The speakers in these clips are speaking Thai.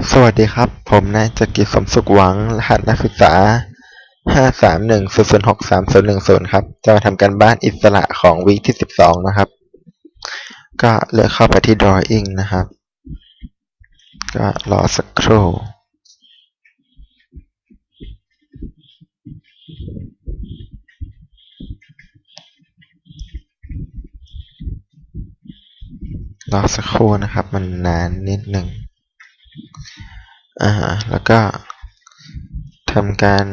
สวัสดีครับ ผมนายจักริสมสุขหวัง รหัสนักศึกษา 531006310ครับ จะมาทำการบ้านอิสระของวีคที่ 12 นะครับ ก็เลือกเข้าไปที่ drawing นะครับ ก็รอสักครู่รอสักครู่นะครับ มันนานนิดหนึ่ง อ่าแล้วก็ทำการ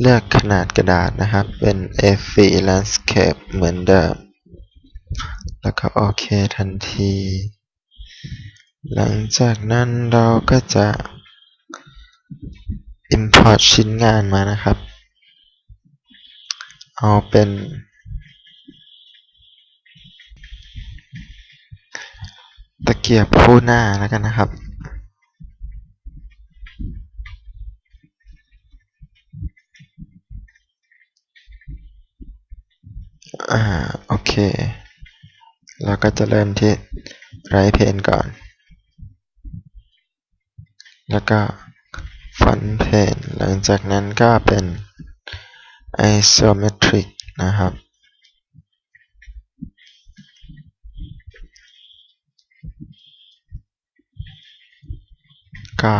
เลือกขนาดกระดาษนะครับ เป็น A4 Landscape เหมือนเดิม แล้วก็โอเคทันที หลังจากนั้นเราก็จะ import ชิ้นงานมานะครับ เอาเป็น เกียบคู่หน้าแล้วกันนะครับ อ่า โอเค เราก็จะเริ่มที่ไรเพนก่อน แล้วก็ฟอนเพนหลังจากนั้นก็เป็น isometric นะครับ ก็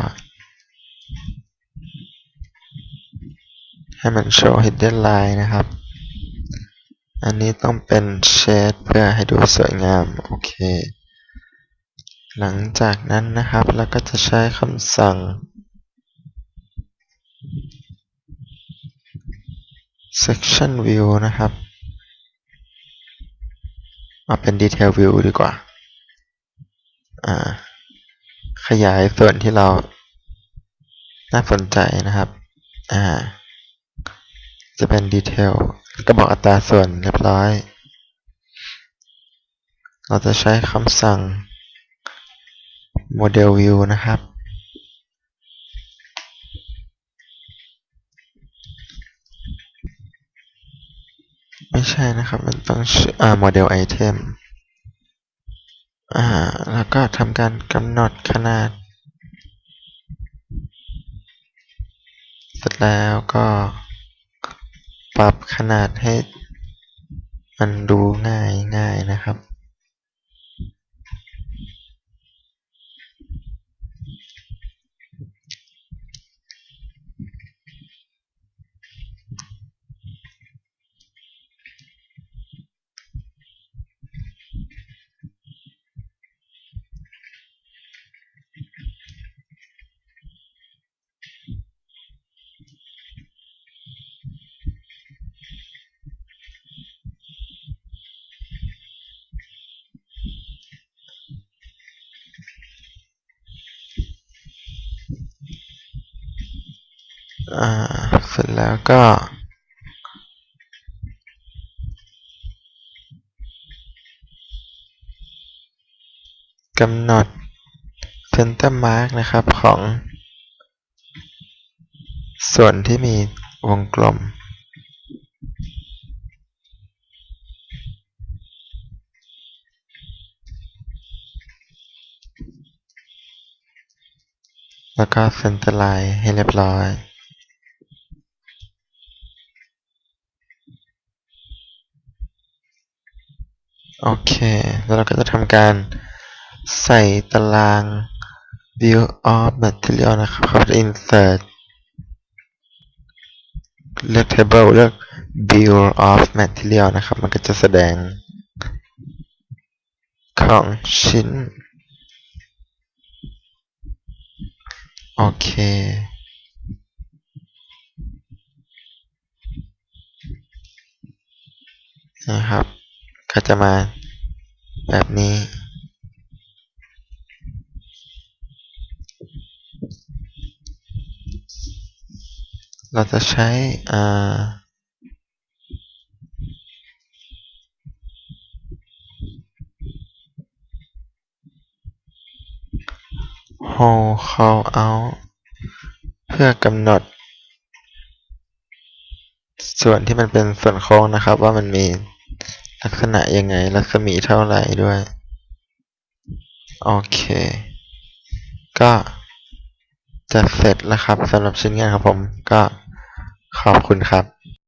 ให้มันโชว์ hidden line นะครับ อันนี้ต้องเป็นเชดเพื่อให้ดูสวยงาม โอเค หลังจากนั้นนะครับเราก็จะใช้คำสั่ง section view นะครับ เอาเป็น detail view ดีกว่า อ่า ขยายส่วนที่เราน่าสนใจนะครับ อ่า จะเป็น detail ก็บอกอัตราส่วนเรียบร้อย เราจะใช้คำสั่ง model view นะครับ ไม่ใช่นะครับ มันต้องชื่ออ่า model item อ่า แล้วก็ทำการกำหนดขนาด เสร็จแล้วก็ปรับขนาดให้มันดูง่ายง่ายนะครับ อ่าเสร็จแล้วก็กำหนด center mark นะครับของ ส่วนที่มีวงกลม แล้วก็ center line ให้เรียบร้อย โอเค แล้วเราก็จะทำการใส่ตาราง view of material นะครับเข้าไป insert เลือก table เลือก view of material นะครับ มันก็จะแสดงของชิ้น โอเคนะครับ ก็จะมาแบบนี้ เราจะใช้อ่า hold call out เพื่อกำหนด ส่วนที่มันเป็นส่วนโค้งนะครับว่ามันมี ลักษณะยังไง รัศมีเท่าไหร่ด้วย โอเค ก็จะเสร็จแล้วครับสำหรับชิ้นงานครับผม ก็ขอบคุณครับ